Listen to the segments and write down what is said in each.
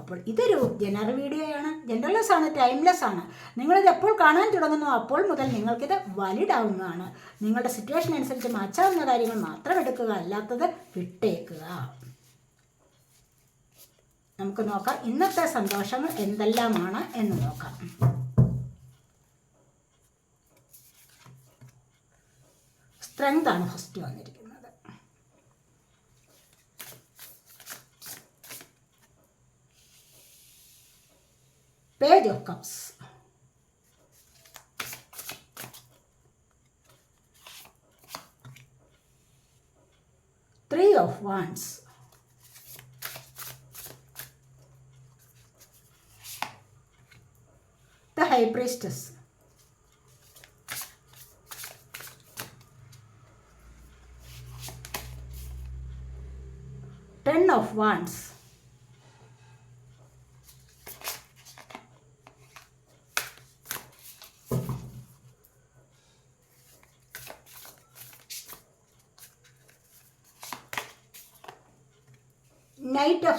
അപ്പോൾ ഇതൊരു ജനറൽ വീഡിയോയാണ് ജനറൽസ് ആണ് ടൈംലെസ് ആണ്. നിങ്ങളിത് എപ്പോൾ കാണാൻ തുടങ്ങുന്നു അപ്പോൾ മുതൽ നിങ്ങൾക്കിത് വാലിഡ് ആവുന്നതാണ് നിങ്ങളുടെ സിറ്റുവേഷൻ അനുസരിച്ച് മാറ്റാവുന്ന കാര്യങ്ങൾ മാത്രം എടുക്കുക അല്ലാത്തത് വിട്ടേക്കുക. നമുക്ക് നോക്കാം ഇന്നത്തെ സന്തോഷങ്ങൾ എന്തെല്ലാമാണ് എന്ന് നോക്കാം. സ്ട്രെങ്ത് ആണ് ഫസ്റ്റ് വന്നിരിക്കുന്നത്. Page of Cups. Three of Wands. The High Priestess. Ten of Wands.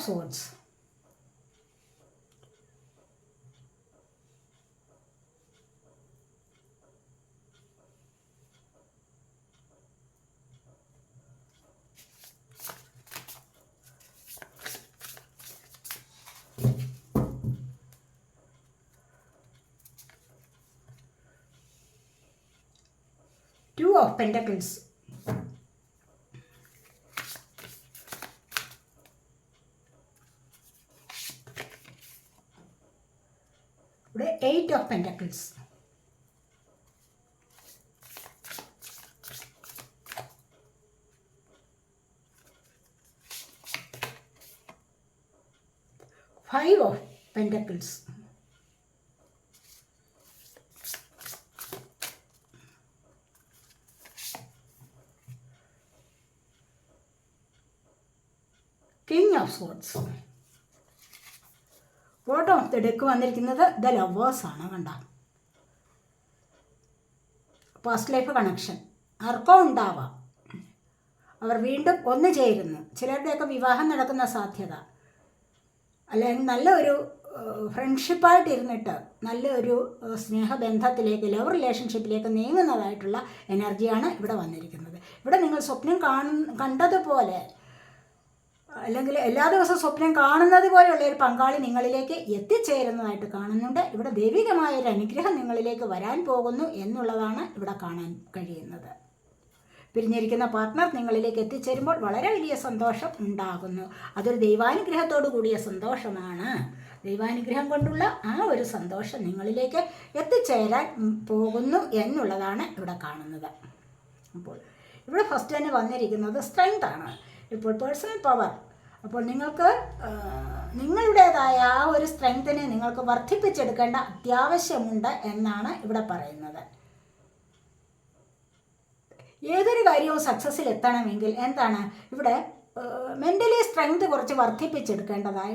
Swords. Two of Pentacles. Pentacles. Five of Pentacles. King of Swords. The deck വന്നിരിക്കുന്നത് ദ ലവേഴ്സ് ആണ് കണ്ട? പാസ്റ്റ് ലൈഫ് കണക്ഷൻ ആർക്കോ ഉണ്ടാവാം. അവർ വീണ്ടും ഒന്നു ചേരുന്നു. ചിലരുടെയൊക്കെ വിവാഹം നടക്കുന്ന സാധ്യത. അല്ലെങ്കിൽ നല്ല ഒരു ഫ്രണ്ട്ഷിപ്പായിട്ടിരുന്നിട്ട് നല്ലൊരു സ്നേഹബന്ധത്തിലേക്ക് ലവ് റിലേഷൻഷിപ്പിലേക്ക് നീങ്ങുന്നതായിട്ടുള്ള എനർജിയാണ് ഇവിടെ വന്നിരിക്കുന്നത്. ഇവിടെ നിങ്ങൾ സ്വപ്നം കാണുന്ന കണ്ടതുപോലെ അല്ലെങ്കിൽ എല്ലാ ദിവസവും സ്വപ്നം കാണുന്നത് പോലെയുള്ള ഒരു പങ്കാളി നിങ്ങളിലേക്ക് എത്തിച്ചേരുന്നതായിട്ട് കാണുന്നുണ്ട്. ഇവിടെ ദൈവികമായ ഒരു അനുഗ്രഹം നിങ്ങളിലേക്ക് വരാൻ പോകുന്നു എന്നുള്ളതാണ് ഇവിടെ കാണാൻ കഴിയുന്നത്. പിരിഞ്ഞിരിക്കുന്ന പാർട്ട്ണർ നിങ്ങളിലേക്ക് എത്തിച്ചേരുമ്പോൾ വളരെ വലിയ സന്തോഷം ഉണ്ടാകുന്നു. അതൊരു ദൈവാനുഗ്രഹത്തോടു കൂടിയ സന്തോഷമാണ്. ദൈവാനുഗ്രഹം കൊണ്ടുള്ള ആ ഒരു സന്തോഷം നിങ്ങളിലേക്ക് എത്തിച്ചേരാൻ പോകുന്നു എന്നുള്ളതാണ് ഇവിടെ കാണുന്നത്. അപ്പോൾ ഇവിടെ ഫസ്റ്റ് തന്നെ വന്നിരിക്കുന്നത് സ്ട്രെങ്ത് ആണ്. ഇപ്പോൾ പേഴ്സണൽ പവർ അപ്പോൾ നിങ്ങൾക്ക് നിങ്ങളുടേതായ ആ ഒരു സ്ട്രെങ്തിനെ നിങ്ങൾക്ക് വർദ്ധിപ്പിച്ചെടുക്കേണ്ട അത്യാവശ്യമുണ്ട് എന്നാണ് ഇവിടെ പറയുന്നത്. ഏതൊരു കാര്യവും സക്സസ്സിൽ എത്തണമെങ്കിൽ എന്താണ്? ഇവിടെ മെന്റലി സ്ട്രെങ്ത് കുറച്ച് വർദ്ധിപ്പിച്ചെടുക്കേണ്ടതായ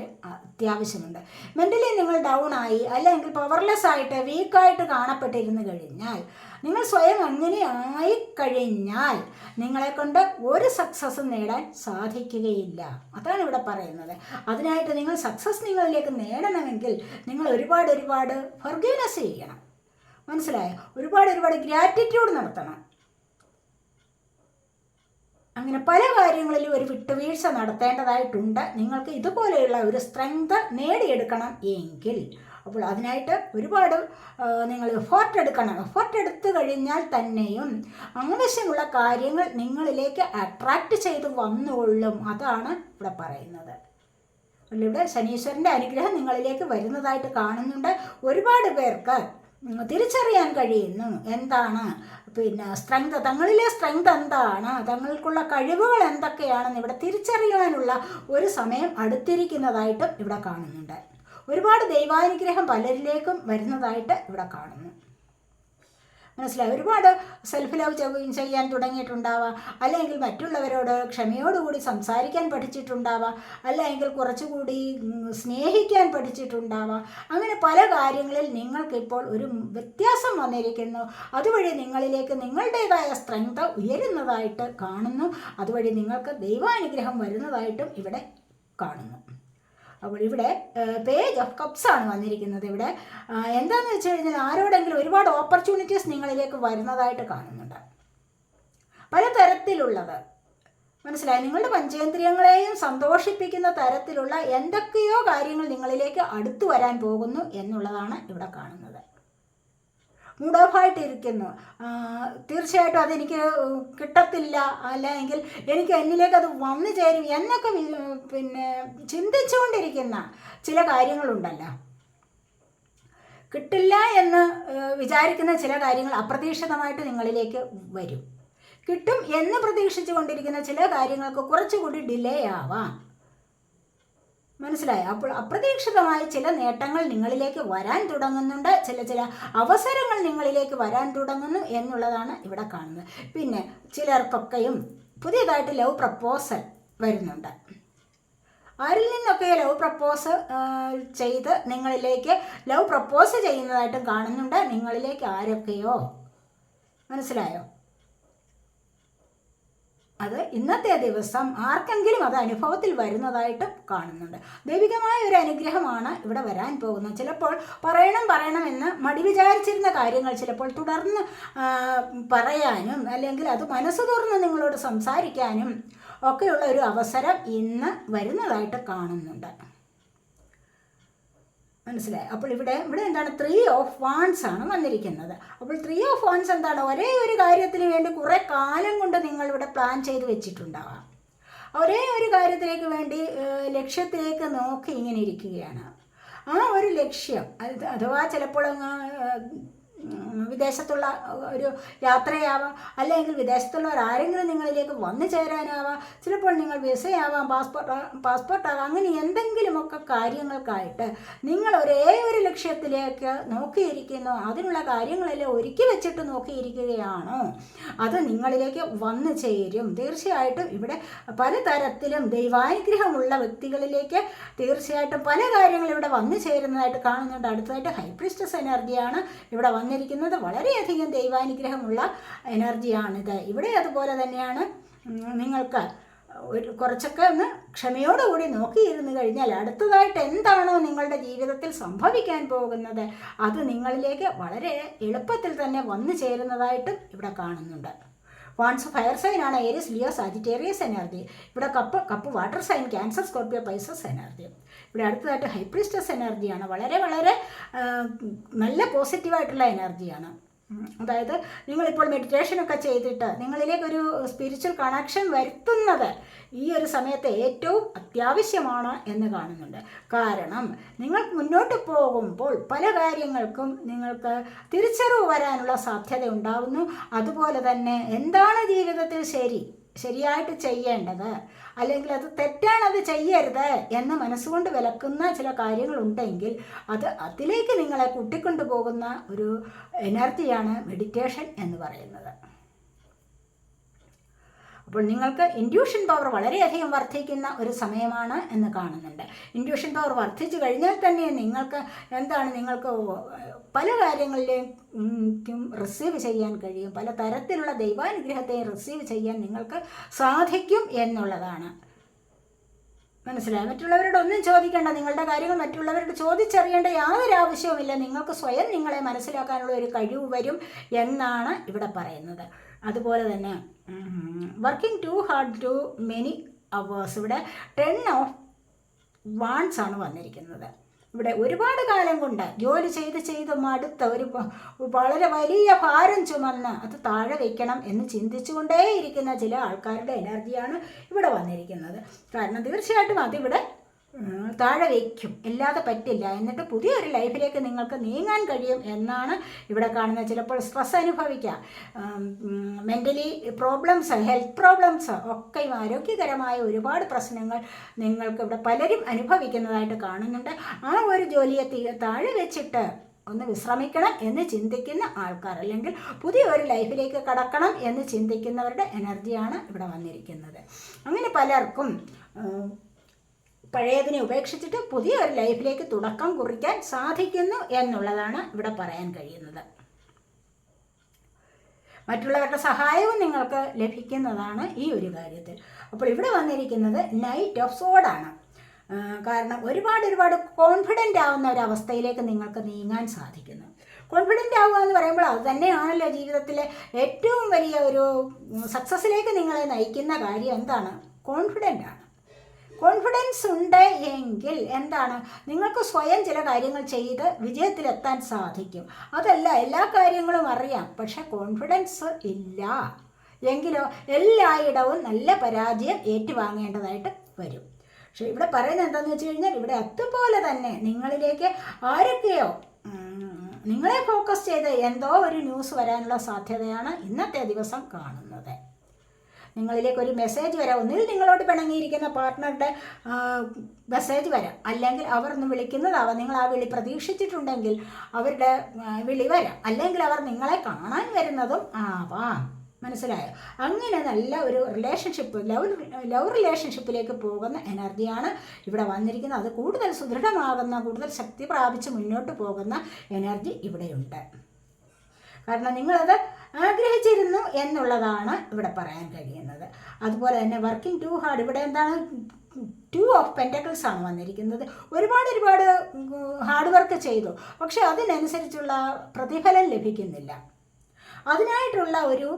അത്യാവശ്യമുണ്ട്. മെന്റലി നിങ്ങൾ ഡൗൺ ആയി അല്ലെങ്കിൽ പവർലെസ് ആയിട്ട് വീക്കായിട്ട് കാണപ്പെട്ടിരുന്നു കഴിഞ്ഞാൽ നിങ്ങൾ സ്വയം അങ്ങനെ ആയി കഴിഞ്ഞാൽ നിങ്ങളെ കൊണ്ട് ഒരു സക്സസ്സും നേടാൻ സാധിക്കുകയില്ല. അതാണ് ഇവിടെ പറയുന്നത്. അതിനായിട്ട് നിങ്ങൾ സക്സസ് നിങ്ങളിലേക്ക് നേടണമെങ്കിൽ നിങ്ങൾ ഒരുപാട് ഒരുപാട് ഫർഗീനസ് ചെയ്യണം. മനസ്സിലായോ? ഒരുപാട് ഒരുപാട് ഗ്രാറ്റിറ്റ്യൂഡ് നടത്തണം. അങ്ങനെ പല കാര്യങ്ങളിലും ഒരു വിട്ടുവീഴ്ച നടത്തേണ്ടതായിട്ടുണ്ട്. നിങ്ങൾക്ക് ഇതുപോലെയുള്ള ഒരു സ്ട്രെങ്ത് നേടിയെടുക്കണം എങ്കിൽ. അപ്പോൾ അതിനായിട്ട് ഒരുപാട് നിങ്ങൾ എഫോർട്ട് എടുക്കണം. എഫോർട്ട് എടുത്തു കഴിഞ്ഞാൽ തന്നെയും ആവശ്യമുള്ള കാര്യങ്ങൾ നിങ്ങളിലേക്ക് അട്രാക്റ്റ് ചെയ്ത് വന്നുകൊള്ളും. അതാണ് ഇവിടെ പറയുന്നത്. ഇവിടെ ശനീശ്വരന്റെ അനുഗ്രഹം നിങ്ങളിലേക്ക് വരുന്നതായിട്ട് കാണുന്നുണ്ട്. ഒരുപാട് പേർക്ക് തിരിച്ചറിയാൻ കഴിയുന്നു. എന്താണ്? പിന്നെ സ്ട്രെങ്ത് തങ്ങളിലെ സ്ട്രെങ്ത് എന്താണ്? തങ്ങൾക്കുള്ള കഴിവുകൾ എന്തൊക്കെയാണെന്ന് ഇവിടെ തിരിച്ചറിയാനുള്ള ഒരു സമയം അടുത്തിരിക്കുന്നതായിട്ടും ഇവിടെ കാണുന്നുണ്ട്. ഒരുപാട് ദൈവാനുഗ്രഹം പലരിലേക്കും വരുന്നതായിട്ട് ഇവിടെ കാണുന്നു. മനസ്സിലായി? ഒരുപാട് സെൽഫ് ലവ് ചെയ്യാൻ തുടങ്ങിയിട്ടുണ്ടാവാം. അല്ലെങ്കിൽ മറ്റുള്ളവരോട് ക്ഷമയോടുകൂടി സംസാരിക്കാൻ പഠിച്ചിട്ടുണ്ടാവാം. അല്ലെങ്കിൽ കുറച്ചുകൂടി സ്നേഹിക്കാൻ പഠിച്ചിട്ടുണ്ടാവാം. അങ്ങനെ പല കാര്യങ്ങളിൽ നിങ്ങൾക്കിപ്പോൾ ഒരു വ്യത്യാസം വന്നിരിക്കുന്നു. അതുവഴി നിങ്ങളിലേക്ക് നിങ്ങളുടേതായ സ്ട്രെങ്ത് ഉയരുന്നതായിട്ട് കാണുന്നു. അതുവഴി നിങ്ങൾക്ക് ദൈവാനുഗ്രഹം വരുന്നതായിട്ടും ഇവിടെ കാണുന്നു. അപ്പോൾ ഇവിടെ പേജ് ഓഫ് കപ്സ് ആണ് വന്നിരിക്കുന്നത് ഇവിടെ. എന്താണെന്ന് വെച്ച് കഴിഞ്ഞാൽ ആരോടെങ്കിലും ഒരുപാട് ഓപ്പർച്യൂണിറ്റീസ് നിങ്ങളിലേക്ക് വരുന്നതായിട്ട് കാണുന്നുണ്ട്. പലതരത്തിലുള്ളത് മനസ്സിലായി? നിങ്ങളുടെ പഞ്ചേന്ദ്രിയങ്ങളെയും സന്തോഷിപ്പിക്കുന്ന തരത്തിലുള്ള എന്തൊക്കെയോ കാര്യങ്ങൾ നിങ്ങളിലേക്ക് അടുത്തു വരാൻ പോകുന്നു എന്നുള്ളതാണ് ഇവിടെ കാണുന്നത്. മൂഡ് ഓഫ് ആയിട്ടിരിക്കുന്നു ആ, തീർച്ചയായിട്ടും അതെനിക്ക് കിട്ടത്തില്ല. അല്ലെങ്കിൽ എനിക്ക് എന്നിലേക്ക് അത് വന്നു ചേരും എന്നൊക്കെ പിന്നെ ചിന്തിച്ചുകൊണ്ടിരിക്കുന്ന ചില കാര്യങ്ങളുണ്ടല്ലോ. കിട്ടില്ല എന്ന് വിചാരിക്കുന്ന ചില കാര്യങ്ങൾ അപ്രതീക്ഷിതമായിട്ട് നിങ്ങളിലേക്ക് വരും. കിട്ടും എന്ന് പ്രതീക്ഷിച്ചു കൊണ്ടിരിക്കുന്ന ചില കാര്യങ്ങൾക്ക് കുറച്ചുകൂടി ഡിലേ ആവാം. മനസ്സിലായോ? അപ്പോൾ അപ്രതീക്ഷിതമായ ചില നേട്ടങ്ങൾ നിങ്ങളിലേക്ക് വരാൻ തുടങ്ങുന്നുണ്ട്. ചില ചില അവസരങ്ങൾ നിങ്ങളിലേക്ക് വരാൻ തുടങ്ങുന്നു എന്നുള്ളതാണ് ഇവിടെ കാണുന്നത്. പിന്നെ ചിലർക്കൊക്കെയും പുതിയതായിട്ട് ലവ് പ്രപ്പോസൽ വരുന്നുണ്ട്. ആരിൽ നിന്നൊക്കെ ലവ് പ്രപ്പോസ് ചെയ്ത് നിങ്ങളിലേക്ക് ലവ് പ്രപ്പോസ് ചെയ്യുന്നതായിട്ടും കാണുന്നുണ്ട്. നിങ്ങളിലേക്ക് ആരൊക്കെയോ? മനസ്സിലായോ? അത് ഇന്നത്തെ ദിവസം ആർക്കെങ്കിലും അത് അനുഭവത്തിൽ വരുന്നതായിട്ട് കാണുന്നുണ്ട്. ദൈവികമായ ഒരു അനുഗ്രഹമാണ് ഇവിടെ വരാൻ പോകുന്നത്. ചിലപ്പോൾ പറയണം പറയണമെന്ന് മടി വിചാരിച്ചിരുന്ന കാര്യങ്ങൾ ചിലപ്പോൾ തുടർന്ന് പറയാനും അല്ലെങ്കിൽ അത് മനസ്സ് തുറന്ന് നിങ്ങളോട് സംസാരിക്കാനും ഒക്കെയുള്ള ഒരു അവസരം ഇന്ന് വരുന്നതായിട്ട് കാണുന്നുണ്ട്. മനസ്സിലായി. അപ്പോൾ ഇവിടെ ഇവിടെ എന്താണ്? ത്രീ ഓഫ് വാൺസ് ആണ് വന്നിരിക്കുന്നത്. അപ്പോൾ ത്രീ ഓഫ് വാൺസ് എന്താണ്? ഒരേ ഒരു കാര്യത്തിന് വേണ്ടി കുറേ കാലം കൊണ്ട് നിങ്ങൾ ഇവിടെ പ്ലാൻ ചെയ്ത് വെച്ചിട്ടുണ്ടാവാം. ഒരേ ഒരു കാര്യത്തിലേക്ക് വേണ്ടി ലക്ഷ്യത്തിലേക്ക് നോക്കി ഇങ്ങനെ ഇരിക്കുകയാണ്. ആ ഒരു ലക്ഷ്യം അത് അഥവാ ചിലപ്പോൾ വിദേശത്തുള്ള ഒരു യാത്രയാവാം അല്ലെങ്കിൽ വിദേശത്തുള്ളവർ ആരെങ്കിലും നിങ്ങളിലേക്ക് വന്നു ചേരാനാവാം ചിലപ്പോൾ നിങ്ങൾ വിസയാവാം പാസ്പോർട്ട് പാസ്പോർട്ടാവാം അങ്ങനെ എന്തെങ്കിലുമൊക്കെ കാര്യങ്ങൾക്കായിട്ട് നിങ്ങൾ ഒരേ ഒരു ലക്ഷ്യത്തിലേക്ക് നോക്കിയിരിക്കുന്നു. അതിനുള്ള കാര്യങ്ങളെല്ലാം ഒരുക്കി വെച്ചിട്ട് നോക്കിയിരിക്കുകയാണോ. അത് നിങ്ങളിലേക്ക് വന്നു ചേരും. തീർച്ചയായിട്ടും ഇവിടെ പലതരത്തിലും ദൈവാനുഗ്രഹമുള്ള വ്യക്തികളിലേക്ക് തീർച്ചയായിട്ടും പല കാര്യങ്ങളും ഇവിടെ വന്നു ചേരുന്നതായിട്ട് കാണുന്നുണ്ട്. അടുത്തതായിട്ട് ഹൈപ്രിസ്റ്റസ് എനർജിയാണ് ഇവിടെ വന്നിരിക്കുന്നത് വളരെയധികം ദൈവാനുഗ്രഹമുള്ള എനർജിയാണിത് ഇവിടെ അതുപോലെ തന്നെയാണ് നിങ്ങൾക്ക് ഒരു കുറച്ചൊക്കെ ഒന്ന് ക്ഷമയോടുകൂടി നോക്കിയിരുന്നു കഴിഞ്ഞാൽ അടുത്തതായിട്ട് എന്താണോ നിങ്ങളുടെ ജീവിതത്തിൽ സംഭവിക്കാൻ പോകുന്നത് അത് നിങ്ങളിലേക്ക് വളരെ എളുപ്പത്തിൽ തന്നെ വന്നു ചേരുന്നതായിട്ടും ഇവിടെ കാണുന്നുണ്ട്. വാൺസ് ഫയർ സൈൻ ആണ് ഏരിയസ് ലിയോ സാജിറ്റേറിയസ് എനർജി ഇവിടെ cup cup water sign Cancer Scorpio Pisces energy ഇവിടെ അടുത്തതായിട്ട് ഹൈപ്രിസ്റ്റസ് എനർജിയാണ്. വളരെ വളരെ നല്ല പോസിറ്റീവായിട്ടുള്ള എനർജിയാണ്. അതായത് നിങ്ങളിപ്പോൾ മെഡിറ്റേഷനൊക്കെ ചെയ്തിട്ട് നിങ്ങളിലേക്കൊരു സ്പിരിച്വൽ കണക്ഷൻ വരുത്തുന്നത് ഈ ഒരു സമയത്ത് ഏറ്റവും അത്യാവശ്യമാണ് എന്ന് കാണുന്നുണ്ട്. കാരണം നിങ്ങൾ മുന്നോട്ട് പോകുമ്പോൾ പല കാര്യങ്ങൾക്കും നിങ്ങൾക്ക് തിരിച്ചറിവ് വരാനുള്ള സാധ്യത ഉണ്ടാകുന്നു അതുപോലെ തന്നെ എന്താണ് ജീവിതത്തിൽ ശരി? ശരിയായിട്ട് ചെയ്യേണ്ടത്. അല്ലെങ്കിൽ അത് തെറ്റാണത് ചെയ്യരുത് എന്ന് മനസ്സുകൊണ്ട് വിലക്കുന്ന ചില കാര്യങ്ങളുണ്ടെങ്കിൽ അത് അതിലേക്ക് നിങ്ങളെ കൂട്ടിക്കൊണ്ടു പോകുന്ന ഒരു എനർജിയാണ് മെഡിറ്റേഷൻ എന്ന് പറയുന്നത്. അപ്പോൾ നിങ്ങൾക്ക് ഇൻഡ്യൂഷൻ പവർ വളരെയധികം വർദ്ധിക്കുന്ന ഒരു സമയമാണ് എന്ന് കാണുന്നുണ്ട്. ഇൻഡ്യൂഷൻ പവർ വർദ്ധിച്ചു കഴിഞ്ഞാൽ തന്നെ നിങ്ങൾക്ക് എന്താണ് നിങ്ങൾക്ക് പല കാര്യങ്ങളിലേക്കും റിസീവ് ചെയ്യാൻ കഴിയും. പല തരത്തിലുള്ള ദൈവാനുഗ്രഹത്തെയും റിസീവ് ചെയ്യാൻ നിങ്ങൾക്ക് സാധിക്കും എന്നുള്ളതാണ്. മനസ്സിലായി? മറ്റുള്ളവരോട് ഒന്നും ചോദിക്കേണ്ട. നിങ്ങളുടെ കാര്യങ്ങൾ മറ്റുള്ളവരോട് ചോദിച്ചറിയേണ്ട യാതൊരു ആവശ്യവുമില്ല. നിങ്ങൾക്ക് സ്വയം നിങ്ങളെ മനസ്സിലാക്കാനുള്ള ഒരു കഴിവ് വരും എന്നാണ് ഇവിടെ പറയുന്നത്. അതുപോലെ തന്നെ working too hard too many hours ഇവിടെ ടെൻ ഓഫ് വാൺസ് ആണ് വന്നിരിക്കുന്നത്. ഇവിടെ ഒരുപാട് കാലം കൊണ്ട് ജോലി ചെയ്ത് ചെയ്ത് മടുത്ത ഒരു വളരെ വലിയ ഭാരം ചുമന്ന് അത് താഴെ വയ്ക്കണം എന്ന് ചിന്തിച്ചുകൊണ്ടേയിരിക്കുന്ന ചില ആൾക്കാരുടെ എനർജിയാണ് ഇവിടെ വന്നിരിക്കുന്നത്. കാരണം തീർച്ചയായിട്ടും അതിവിടെ താഴെ വയ്ക്കും ഇല്ലാതെ പറ്റില്ല. എന്നിട്ട് പുതിയൊരു ലൈഫിലേക്ക് നിങ്ങൾക്ക് നീങ്ങാൻ കഴിയും എന്നാണ് ഇവിടെ കാണുന്നത്. ചിലപ്പോൾ സ്ട്രെസ് അനുഭവിക്കാം. മെന്റലി പ്രോബ്ലംസ് ഹെൽത്ത് പ്രോബ്ലംസ് ഒക്കെയും ആരോഗ്യകരമായ ഒരുപാട് പ്രശ്നങ്ങൾ നിങ്ങൾക്ക് ഇവിടെ പലരും അനുഭവിക്കുന്നതായിട്ട് കാണുന്നുണ്ട്. ആ ഒരു ജോലിയെ താഴെ വെച്ചിട്ട് ഒന്ന് വിശ്രമിക്കണം എന്ന് ചിന്തിക്കുന്ന ആൾക്കാർ അല്ലെങ്കിൽ പുതിയ ഒരു ലൈഫിലേക്ക് കടക്കണം എന്ന് ചിന്തിക്കുന്നവരുടെ എനർജിയാണ് ഇവിടെ വന്നിരിക്കുന്നത്. അങ്ങനെ പലർക്കും പഴയതിനെ ഉപേക്ഷിച്ചിട്ട് പുതിയ ഒരു ലൈഫിലേക്ക് തുടക്കം കുറിക്കാൻ സാധിക്കുന്നു എന്നുള്ളതാണ് ഇവിടെ പറയാൻ കഴിയുന്നത്. മറ്റുള്ളവരുടെ സഹായവും നിങ്ങൾക്ക് ലഭിക്കുന്നതാണ് ഈ ഒരു കാര്യത്തിൽ. അപ്പോൾ ഇവിടെ വന്നിരിക്കുന്നത് നൈറ്റ് ഓഫ് സോഡാണ് കാരണം ഒരുപാട് ഒരുപാട് കോൺഫിഡന്റ് ആവുന്ന ഒരു അവസ്ഥയിലേക്ക് നിങ്ങൾക്ക് നീങ്ങാൻ സാധിക്കുന്നു. കോൺഫിഡന്റ് ആവുക എന്ന് പറയുമ്പോൾ അത് തന്നെയാണല്ലോ ജീവിതത്തിലെ ഏറ്റവും വലിയ ഒരു സക്സസ്സിലേക്ക് നിങ്ങളെ നയിക്കുന്ന കാര്യം. എന്താണ്? കോൺഫിഡന്റ് ആണ്. കോൺഫിഡൻസ് ഉണ്ട് എങ്കിൽ എന്താണ്? നിങ്ങൾക്ക് സ്വയം ചില കാര്യങ്ങൾ ചെയ്ത് വിജയത്തിലെത്താൻ സാധിക്കും. അതല്ല എല്ലാ കാര്യങ്ങളും അറിയാം പക്ഷെ കോൺഫിഡൻസ് ഇല്ല. എങ്കിലോ എല്ലായിടവും നല്ല പരാജയം ഏറ്റുവാങ്ങേണ്ടതായിട്ട് വരും. പക്ഷെ ഇവിടെ പറയുന്നത് എന്താണെന്ന് വെച്ച് കഴിഞ്ഞാൽ ഇവിടെ അതുപോലെ തന്നെ നിങ്ങളിലേക്ക് ആരൊക്കെയോ നിങ്ങളെ ഫോക്കസ് ചെയ്ത് എന്തോ ഒരു ന്യൂസ് വരാനുള്ള സാധ്യതയാണ് ഇന്നത്തെ ദിവസം കാണുന്നത്. നിങ്ങളിലേക്ക് ഒരു മെസ്സേജ് വരാം. ഒന്നിൽ നിങ്ങളോട് പിണങ്ങിയിരിക്കുന്ന പാർട്ട്ണറുടെ മെസ്സേജ് വരാം. അല്ലെങ്കിൽ അവർ ഒന്ന് വിളിക്കുന്നതാവാം. നിങ്ങൾ ആ വിളി പ്രതീക്ഷിച്ചിട്ടുണ്ടെങ്കിൽ അവരുടെ വിളി വരാം. അല്ലെങ്കിൽ അവർ നിങ്ങളെ കാണാൻ വരുന്നതും ആവാം. മനസ്സിലായോ? അങ്ങനെ നല്ല ഒരു റിലേഷൻഷിപ്പ് ലവ് ലവ് റിലേഷൻഷിപ്പിലേക്ക് പോകുന്ന എനർജിയാണ് ഇവിടെ വന്നിരിക്കുന്നത്. അത് കൂടുതൽ സുദൃഢമാകുന്ന കൂടുതൽ ശക്തി പ്രാപിച്ച് മുന്നോട്ട് പോകുന്ന എനർജി ഇവിടെയുണ്ട്. കാരണം നിങ്ങളത് ആഗ്രഹിച്ചിരുന്നു എന്നുള്ളതാണ് ഇവിടെ പറയാൻ കഴിയുന്നത്. അതുപോലെ തന്നെ വർക്കിംഗ് ടു ഹാർഡ് ഇവിടെ എന്താണ്? ടു ഓഫ് പെന്റക്കിൾസ് ആണ് വന്നിരിക്കുന്നത്. ഒരുപാട് ഒരുപാട് ഹാർഡ് വർക്ക് ചെയ്തു. പക്ഷെ അതിനനുസരിച്ചുള്ള പ്രതിഫലം ലഭിക്കുന്നില്ല. അതിനായിട്ടുള്ള ഒരു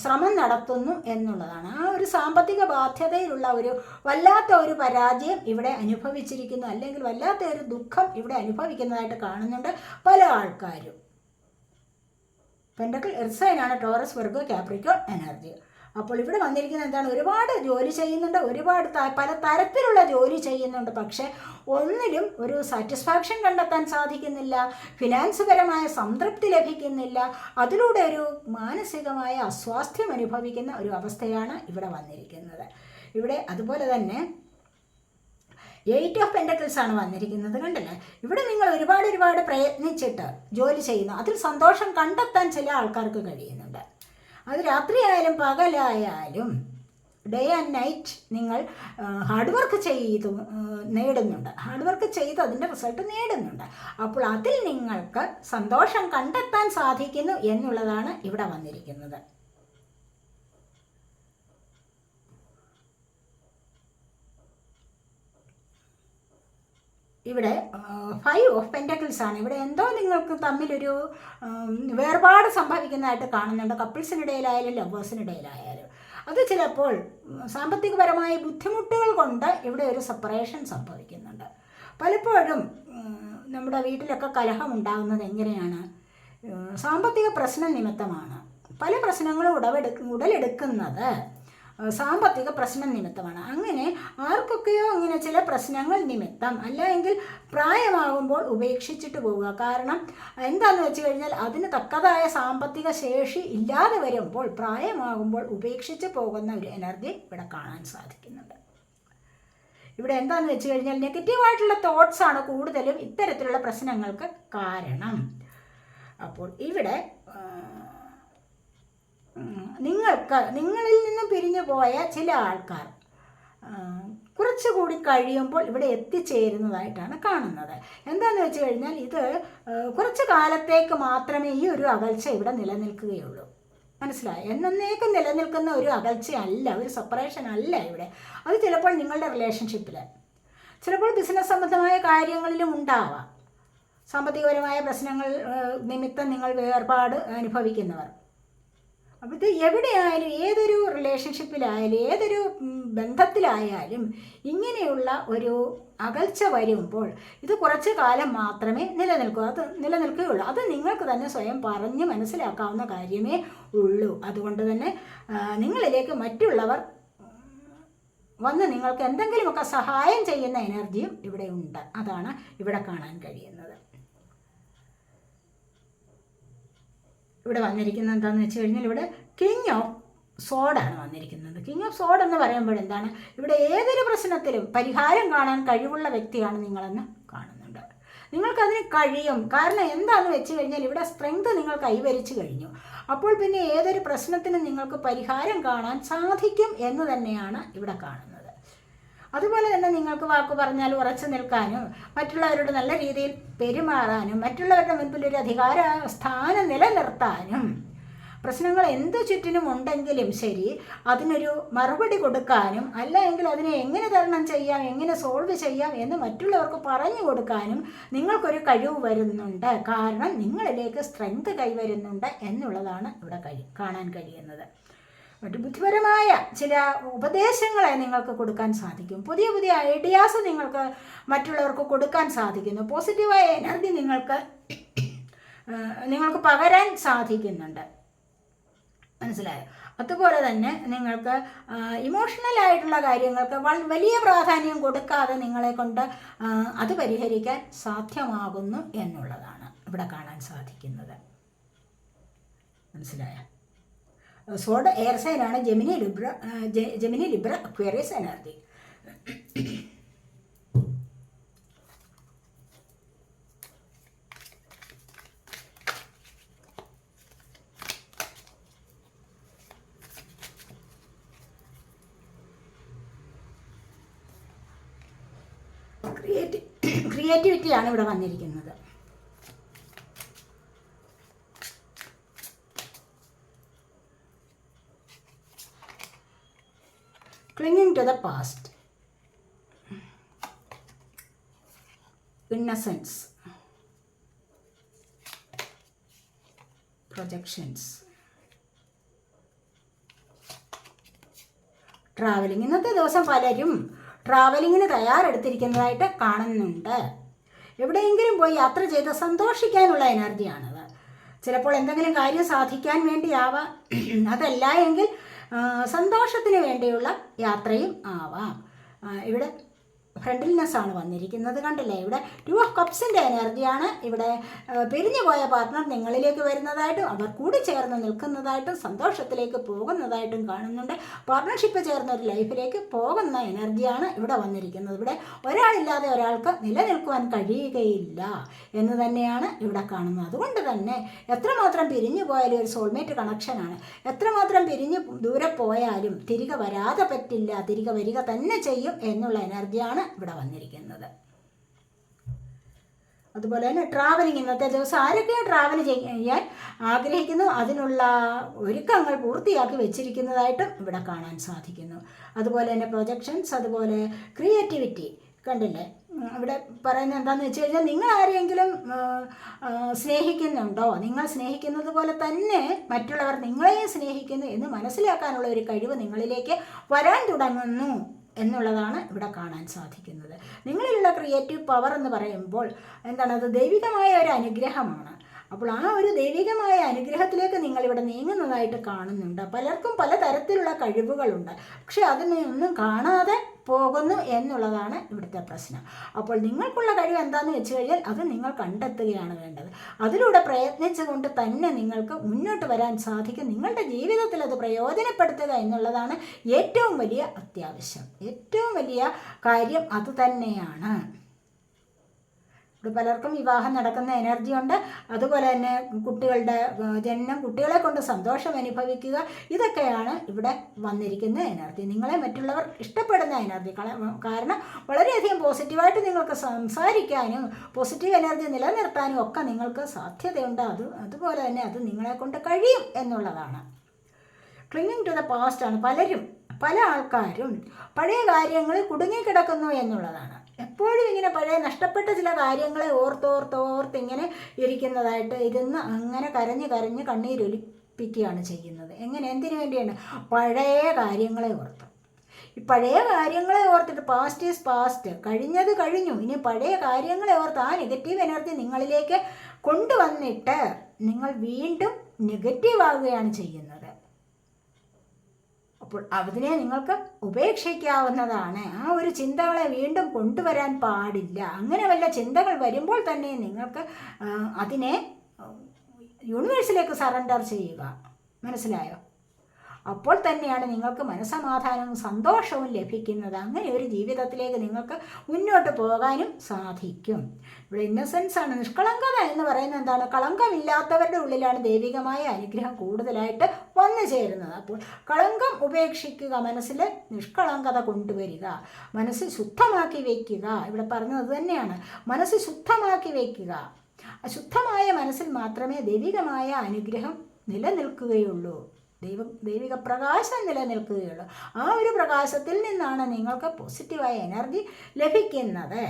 ശ്രമം നടത്തുന്നു എന്നുള്ളതാണ്. ആ ഒരു സാമ്പത്തിക ബാധ്യതയിലുള്ള ഒരു വല്ലാത്ത ഒരു പരാജയം ഇവിടെ അനുഭവിച്ചിരിക്കുന്നു. അല്ലെങ്കിൽ വല്ലാത്ത ഒരു ദുഃഖം ഇവിടെ അനുഭവിക്കുന്നതായിട്ട് കാണുന്നുണ്ട് പല ആൾക്കാരും. പെൻഡക്കിൾ എർസൈനാണ് ടോറസ് വെർഗോ കാപ്രിക്കോൺ എനർജി. അപ്പോൾ ഇവിടെ വന്നിരിക്കുന്നത് എന്താണ്? ഒരുപാട് ജോലി ചെയ്യുന്നുണ്ട് ഒരുപാട് പല തരത്തിലുള്ള ജോലി ചെയ്യുന്നുണ്ട് പക്ഷേ ഒന്നിലും ഒരു സാറ്റിസ്ഫാക്ഷൻ കണ്ടെത്താൻ സാധിക്കുന്നില്ല ഫിനാൻസ് പരമായ സംതൃപ്തി ലഭിക്കുന്നില്ല അതിലൂടെ ഒരു മാനസികമായ അസ്വാസ്ഥ്യം അനുഭവിക്കുന്ന ഒരു അവസ്ഥയാണ് ഇവിടെ വന്നിരിക്കുന്നത്. ഇവിടെ അതുപോലെ തന്നെ എയ്റ്റ് ഓഫ് പെൻഡക്കിൾസ് ആണ് വന്നിരിക്കുന്നത് കണ്ടല്ലേ? ഇവിടെ നിങ്ങൾ ഒരുപാട് ഒരുപാട് പ്രയത്നിച്ചിട്ട് ജോലി ചെയ്യുന്നു. അതിൽ സന്തോഷം കണ്ടെത്താൻ ചില ആൾക്കാർക്ക് കഴിയുന്നുണ്ട്. അത് രാത്രിയായാലും പകലായാലും ഡേ ആൻഡ് നൈറ്റ് നിങ്ങൾ ഹാർഡ് വർക്ക് ചെയ്തു നേടുന്നുണ്ട്. ഹാർഡ് വർക്ക് ചെയ്ത് അതിന്റെ റിസൾട്ട് നേടുന്നുണ്ട്. അപ്പോൾ അതിൽ നിങ്ങൾക്ക് സന്തോഷം കണ്ടെത്താൻ സാധിക്കുന്നു എന്നുള്ളതാണ് ഇവിടെ വന്നിരിക്കുന്നത്. ഇവിടെ ഫൈവ് ഓഫ് പെന്റക്കിൾസ് ആണ്. ഇവിടെ എന്തോ നിങ്ങൾക്ക് തമ്മിലൊരു വേർപാട് സംഭവിക്കുന്നതായിട്ട് കാണുന്നുണ്ട്. കപ്പിൾസിനിടയിലായാലും ലവേഴ്സിനിടയിലായാലും അത് ചിലപ്പോൾ സാമ്പത്തികപരമായ ബുദ്ധിമുട്ടുകൾ കൊണ്ട് ഇവിടെ ഒരു സെപ്പറേഷൻ സംഭവിക്കുന്നുണ്ട്. പലപ്പോഴും നമ്മുടെ വീട്ടിലൊക്കെ കലഹം ഉണ്ടാകുന്നത് എങ്ങനെയാണ്? സാമ്പത്തിക പ്രശ്ന നിമിത്തമാണ്. പല പ്രശ്നങ്ങളും ഉടവെടു ഉടലെടുക്കുന്നത് സാമ്പത്തിക പ്രശ്നം നിമിത്തമാണ്. അങ്ങനെ ആർക്കൊക്കെയോ അങ്ങനെ ചില പ്രശ്നങ്ങൾ നിമിത്തം. അല്ല എങ്കിൽ പ്രായമാകുമ്പോൾ ഉപേക്ഷിച്ചിട്ട് പോവുക. കാരണം എന്താണെന്ന് വെച്ച് കഴിഞ്ഞാൽ അതിന് തക്കതായ സാമ്പത്തിക ശേഷി ഇല്ലാതെ വരുമ്പോൾ പ്രായമാകുമ്പോൾ ഉപേക്ഷിച്ച് പോകുന്ന ഒരു എനർജി ഇവിടെ കാണാൻ സാധിക്കുന്നുണ്ട്. ഇവിടെ എന്താണെന്ന് വെച്ച് കഴിഞ്ഞാൽ നെഗറ്റീവായിട്ടുള്ള തോട്ട്സ് ആണ് കൂടുതലും ഇത്തരത്തിലുള്ള പ്രശ്നങ്ങൾക്ക് കാരണം. അപ്പോൾ ഇവിടെ നിങ്ങൾക്ക് നിങ്ങളിൽ നിന്നും പിരിഞ്ഞു പോയ ചില ആൾക്കാർ കുറച്ചുകൂടി കഴിയുമ്പോൾ ഇവിടെ എത്തിച്ചേരുന്നതായിട്ടാണ് കാണുന്നത്. എന്താണെന്ന് വെച്ച് കഴിഞ്ഞാൽ ഇത് കുറച്ച് കാലത്തേക്ക് മാത്രമേ ഈ ഒരു അകൽച്ച ഇവിടെ നിലനിൽക്കുകയുള്ളൂ. മനസ്സിലായി? എന്നേക്കും നിലനിൽക്കുന്ന ഒരു അകൽച്ചയല്ല ഒരു സെപ്പറേഷൻ അല്ല ഇവിടെ. അത് ചിലപ്പോൾ നിങ്ങളുടെ റിലേഷൻഷിപ്പിൽ ചിലപ്പോൾ ബിസിനസ് സംബന്ധമായ കാര്യങ്ങളിലും ഉണ്ടാവാം. സാമ്പത്തികപരമായ പ്രശ്നങ്ങൾ നിമിത്തം നിങ്ങൾ വേർപാട് അനുഭവിക്കുന്നവർ. അപ്പോൾ ഇത് എവിടെയായാലും ഏതൊരു റിലേഷൻഷിപ്പിലായാലും ഏതൊരു ബന്ധത്തിലായാലും ഇങ്ങനെയുള്ള ഒരു അകൽച്ച വരുമ്പോൾ ഇത് കുറച്ച് കാലം മാത്രമേ നിലനിൽക്കൂ. അത് നിലനിൽക്കുകയുള്ളൂ. അത് നിങ്ങൾക്ക് തന്നെ സ്വയം പറഞ്ഞ് മനസ്സിലാക്കാവുന്ന കാര്യമേ ഉള്ളൂ. അതുകൊണ്ട് തന്നെ നിങ്ങളിലേക്ക് മറ്റുള്ളവർ വന്ന് നിങ്ങൾക്ക് എന്തെങ്കിലുമൊക്കെ സഹായം ചെയ്യുന്ന എനർജിയും ഇവിടെ ഉണ്ട്. അതാണ് ഇവിടെ കാണാൻ കഴിയുന്നത്. ഇവിടെ വന്നിരിക്കുന്നത് എന്താണെന്ന് വെച്ച് കഴിഞ്ഞാൽ ഇവിടെ കിങ് ഓഫ് സോഡാണ് വന്നിരിക്കുന്നത്. കിങ് ഓഫ് സോഡ് എന്ന് പറയുമ്പോൾ എന്താണ്? ഇവിടെ ഏതൊരു പ്രശ്നത്തിലും പരിഹാരം കാണാൻ കഴിവുള്ള വ്യക്തിയാണ് നിങ്ങളെന്ന് കാണുന്നുണ്ട്. നിങ്ങൾക്കതിന് കഴിയും. കാരണം എന്താണെന്ന് വെച്ച് കഴിഞ്ഞാൽ ഇവിടെ സ്ട്രെങ്ത് നിങ്ങൾ കൈവരിച്ചു കഴിഞ്ഞു. അപ്പോൾ പിന്നെ ഏതൊരു പ്രശ്നത്തിനും നിങ്ങൾക്ക് പരിഹാരം കാണാൻ സാധിക്കും എന്ന് തന്നെയാണ് ഇവിടെ കാണുന്നത്. അതുപോലെ തന്നെ നിങ്ങൾക്ക് വാക്ക് പറഞ്ഞാൽ ഉറച്ചു നിൽക്കാനും മറ്റുള്ളവരോട് നല്ല രീതിയിൽ പെരുമാറാനും മറ്റുള്ളവരുടെ മുൻപിൽ ഒരു അധികാര സ്ഥാനം നിലനിർത്താനും പ്രശ്നങ്ങൾ എന്ത് ചുറ്റിനും ഉണ്ടെങ്കിലും ശരി അതിനൊരു മറുപടി കൊടുക്കാനും അല്ലെങ്കിൽ അതിനെ എങ്ങനെ തരണം ചെയ്യാം എങ്ങനെ സോൾവ് ചെയ്യാം എന്ന് മറ്റുള്ളവർക്ക് പറഞ്ഞു കൊടുക്കാനും നിങ്ങൾക്കൊരു കഴിവ് വരുന്നുണ്ട്. കാരണം നിങ്ങളിലേക്ക് സ്ട്രെങ്ത് കൈവരുന്നുണ്ട് എന്നുള്ളതാണ് ഇവിടെ കഴി കാണാൻ കഴിയുന്നത്. മറ്റു ബുദ്ധിപരമായ ചില ഉപദേശങ്ങളെ നിങ്ങൾക്ക് കൊടുക്കാൻ സാധിക്കും. പുതിയ പുതിയ ഐഡിയാസ് നിങ്ങൾക്ക് മറ്റുള്ളവർക്ക് കൊടുക്കാൻ സാധിക്കുന്നു. പോസിറ്റീവായ എനർജി നിങ്ങൾക്ക് നിങ്ങൾക്ക് പകരാൻ സാധിക്കുന്നുണ്ട്. മനസ്സിലായോ? അതുപോലെ തന്നെ നിങ്ങൾക്ക് ഇമോഷണലായിട്ടുള്ള കാര്യങ്ങൾക്ക് വലിയ പ്രാധാന്യം കൊടുക്കാതെ നിങ്ങളെ കൊണ്ട് അത് പരിഹരിക്കാൻ സാധ്യമാകുന്നു എന്നുള്ളതാണ് ഇവിടെ കാണാൻ സാധിക്കുന്നത്. മനസ്സിലായോ? Sword air സൈനാണ് Gemini Libra Gemini Libra Aquarius energy ക്രിയേറ്റി ക്രിയേറ്റിവിറ്റിയാണ് ഇവിടെ വന്നിരിക്കുന്നത്. To the past. Innocence. Projections. Travelling ഇന്നത്തെ ദിവസം പലരും ട്രാവലിങ്ങിന് തയ്യാറെടുത്തിരിക്കുന്നതായിട്ട് കാണുന്നുണ്ട്. എവിടെയെങ്കിലും പോയി യാത്ര ചെയ്ത് സന്തോഷിക്കാനുള്ള എനർജിയാണത് ചിലപ്പോൾ എന്തെങ്കിലും കാര്യം സാധിക്കാൻ വേണ്ടിയാവാം. അതല്ല എങ്കിൽ സന്തോഷത്തിന് വേണ്ടിയുള്ള യാത്രയും ആവാം. ഇവിടെ ഫ്രണ്ട്ലിനെസ് ആണ് വന്നിരിക്കുന്നത്. കണ്ടില്ലേ? ഇവിടെ ടു ഓഫ് കപ്സിന്റെ എനർജിയാണ് ഇവിടെ പിരിഞ്ഞു പോയ പാർട്ട്ണർ നിങ്ങളിലേക്ക് വരുന്നതായിട്ടും അവർ കൂടി ചേർന്ന് നിൽക്കുന്നതായിട്ടും സന്തോഷത്തിലേക്ക് പോകുന്നതായിട്ടും കാണുന്നുണ്ട്. പാർട്ട്ണർഷിപ്പ് ചേർന്ന ഒരു ലൈഫിലേക്ക് പോകുന്ന എനർജിയാണ് ഇവിടെ വന്നിരിക്കുന്നത്. ഇവിടെ ഒരാളില്ലാതെ ഒരാൾക്ക് നിലനിൽക്കുവാൻ കഴിയുകയില്ല എന്ന് തന്നെയാണ് ഇവിടെ കാണുന്നത്. അതുകൊണ്ട് തന്നെ എത്രമാത്രം പിരിഞ്ഞു പോയാലും ഒരു സോൾമേറ്റ് കണക്ഷനാണ് എത്രമാത്രം പിരിഞ്ഞു ദൂരെ പോയാലും തിരികെ വരാതെ പറ്റില്ല തിരികെ വരിക തന്നെ ചെയ്യും എന്നുള്ള എനർജിയാണ് ഇവിടെ വന്നിരിക്കുന്നത്. അതുപോലെ തന്നെ ട്രാവലിംഗ് ഇന്നത്തെ ദിവസം ആരൊക്കെയാണ് ട്രാവൽ ചെയ്യാൻ ആഗ്രഹിക്കുന്നു? അതിനുള്ള ഒരുക്കങ്ങൾ പൂർത്തിയാക്കി വെച്ചിരിക്കുന്നതായിട്ടും ഇവിടെ കാണാൻ സാധിക്കുന്നു. അതുപോലെ തന്നെ പ്രൊജക്ഷൻസ് അതുപോലെ ക്രിയേറ്റിവിറ്റി കണ്ടില്ലേ? ഇവിടെ പറയുന്നത് എന്താണെന്ന് വെച്ച് കഴിഞ്ഞാൽ നിങ്ങൾ ആരെങ്കിലും സ്നേഹിക്കുന്നുണ്ടോ? നിങ്ങൾ സ്നേഹിക്കുന്നത് പോലെ തന്നെ മറ്റുള്ളവർ നിങ്ങളെയും സ്നേഹിക്കുന്നു എന്ന് മനസ്സിലാക്കാനുള്ള ഒരു കഴിവ് നിങ്ങളിലേക്ക് വരാൻ തുടങ്ങുന്നു. എന്നുള്ളതാണ് ഇവിടെ കാണാൻ സാധിക്കുന്നത്. നിങ്ങളിലുള്ള ക്രിയേറ്റീവ് പവർ എന്ന് പറയുമ്പോൾ എന്താണ്? അത് ദൈവികമായ ഒരു അനുഗ്രഹമാണ്. അപ്പോൾ ആ ഒരു ദൈവികമായ അനുഗ്രഹത്തിലേക്ക് നിങ്ങളിവിടെ നീങ്ങുന്നതായിട്ട് കാണുന്നുണ്ട്. പലർക്കും പല തരത്തിലുള്ള കഴിവുകളുണ്ട്. പക്ഷെ അതിനെ ഒന്നും കാണാതെ പോകുന്നു എന്നുള്ളതാണ് ഇവിടുത്തെ പ്രശ്നം. അപ്പോൾ നിങ്ങൾക്കുള്ള കഴിവ് എന്താണെന്ന് വെച്ച് കഴിഞ്ഞാൽ അത് നിങ്ങൾ കണ്ടെത്തുകയാണ് വേണ്ടത്. അതിലൂടെ പ്രയത്നിച്ചുകൊണ്ട് തന്നെ നിങ്ങൾക്ക് മുന്നോട്ട് വരാൻ സാധിക്കും. നിങ്ങളുടെ ജീവിതത്തിൽ അത് പ്രയോജനപ്പെടുത്തുക എന്നുള്ളതാണ് ഏറ്റവും വലിയ അത്യാവശ്യം. ഏറ്റവും വലിയ കാര്യം അത് തന്നെയാണ്. ഇവിടെ പലർക്കും വിവാഹം നടക്കുന്ന എനർജി ഉണ്ട്. അതുപോലെ തന്നെ കുട്ടികളുടെ ജനനം കുട്ടികളെ കൊണ്ട് സന്തോഷം അനുഭവിക്കുക ഇതൊക്കെയാണ് ഇവിടെ വന്നിരിക്കുന്ന എനർജി നിങ്ങളെ മറ്റുള്ളവർ ഇഷ്ടപ്പെടുന്ന എനർജി കാരണം വളരെയധികം പോസിറ്റീവായിട്ട് നിങ്ങൾക്ക് സംസാരിക്കാനും പോസിറ്റീവ് എനർജി നിലനിർത്താനും ഒക്കെ നിങ്ങൾക്ക് സാധ്യതയുണ്ട്. അത് അതുപോലെ തന്നെ അത് നിങ്ങളെ കൊണ്ട് കഴിയും എന്നുള്ളതാണ്. ക്ലിങ്ങിങ് ടു ദ പാസ്റ്റ് ആണ്. പലരും പല ആൾക്കാരും പഴയ കാര്യങ്ങളിൽ കുടുങ്ങിക്കിടക്കുന്നു എന്നുള്ളതാണ്. എപ്പോഴും ഇങ്ങനെ പഴയ നഷ്ടപ്പെട്ട ചില കാര്യങ്ങളെ ഓർത്തോർത്തോർത്ത് ഇങ്ങനെ ഇരിക്കുന്നതായിട്ട് ഇരുന്ന് അങ്ങനെ കരഞ്ഞ് കരഞ്ഞ് കണ്ണീരൊലിപ്പിക്കുകയാണ് ചെയ്യുന്നത്. എങ്ങനെ? എന്തിനു വേണ്ടിയാണ്? പഴയ കാര്യങ്ങളെ ഓർത്ത്. ഈ പഴയ കാര്യങ്ങളെ ഓർത്തിട്ട് പാസ്റ്റ് ഈസ് പാസ്റ്റ് കഴിഞ്ഞത് കഴിഞ്ഞു. ഇനി പഴയ കാര്യങ്ങളെ ഓർത്ത് ആ നെഗറ്റീവ് എനർജി നിങ്ങളിലേക്ക് കൊണ്ടുവന്നിട്ട് നിങ്ങൾ വീണ്ടും നെഗറ്റീവ് ആവുകയാണ് ചെയ്യുന്നത്. അപ്പോൾ അതിനെ നിങ്ങൾക്ക് ഉപേക്ഷിക്കാവുന്നതാണ്. ആ ഒരു ചിന്തകളെ വീണ്ടും കൊണ്ടുവരാൻ പാടില്ല. അങ്ങനെ വല്ല ചിന്തകൾ വരുമ്പോൾ തന്നെ നിങ്ങൾക്ക് അതിനെ യൂണിവേഴ്സിലേക്ക് സറണ്ടർ ചെയ്യുക. മനസ്സിലായോ? അപ്പോൾ തന്നെയാണ് നിങ്ങൾക്ക് മനസമാധാനവും സന്തോഷവും ലഭിക്കുന്നത്. അങ്ങനെ ഒരു ജീവിതത്തിലേക്ക് നിങ്ങൾക്ക് മുന്നോട്ട് പോകാനും സാധിക്കും. ഇവിടെ ഇന്നസെൻസ് ആണ്. നിഷ്കളങ്കത എന്ന് പറയുന്നത് എന്താണ്? കളങ്കമില്ലാത്തവരുടെ ഉള്ളിലാണ് ദൈവികമായ അനുഗ്രഹം കൂടുതലായിട്ട് വന്നു ചേരുന്നത്. അപ്പോൾ കളങ്കം ഉപേക്ഷിക്കുക മനസ്സിൽ നിഷ്കളങ്കത കൊണ്ടുവരിക മനസ്സ് ശുദ്ധമാക്കി വയ്ക്കുക ഇവിടെ പറഞ്ഞത് തന്നെയാണ്. മനസ്സ് ശുദ്ധമാക്കി വയ്ക്കുക അശുദ്ധമായ മനസ്സിൽ മാത്രമേ ദൈവികമായ അനുഗ്രഹം നിലനിൽക്കുകയുള്ളൂ. ദൈവ ദൈവിക പ്രകാശം നിലനിൽക്കുകയുള്ളൂ. ആ ഒരു പ്രകാശത്തിൽ നിന്നാണ് നിങ്ങൾക്ക് പോസിറ്റീവായ എനർജി ലഭിക്കുന്നത്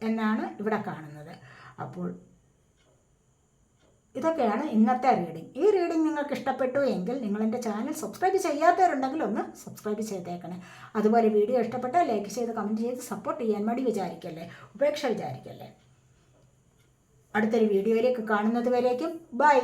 എന്നാണ് ഇവിടെ കാണുന്നത്. അപ്പോൾ ഇതൊക്കെയാണ് ഇന്നത്തെ റീഡിംഗ് ഈ റീഡിംഗ് നിങ്ങൾക്ക് ഇഷ്ടപ്പെട്ടു എങ്കിൽ നിങ്ങൾ എന്റെ ചാനൽ സബ്സ്ക്രൈബ് ചെയ്യാത്തവരുണ്ടെങ്കിൽ ഒന്ന് സബ്സ്ക്രൈബ് ചെയ്തേക്കണേ. അതുപോലെ വീഡിയോ ഇഷ്ടപ്പെട്ടാൽ ലൈക്ക് ചെയ്ത് കമന്റ് ചെയ്ത് സപ്പോർട്ട് ചെയ്യാൻ മടി വിചാരിക്കല്ലേ? ഉപേക്ഷ വിചാരിക്കല്ലേ? അടുത്തൊരു വീഡിയോയിലേക്ക് കാണുന്നത് വരേക്കും. ബൈ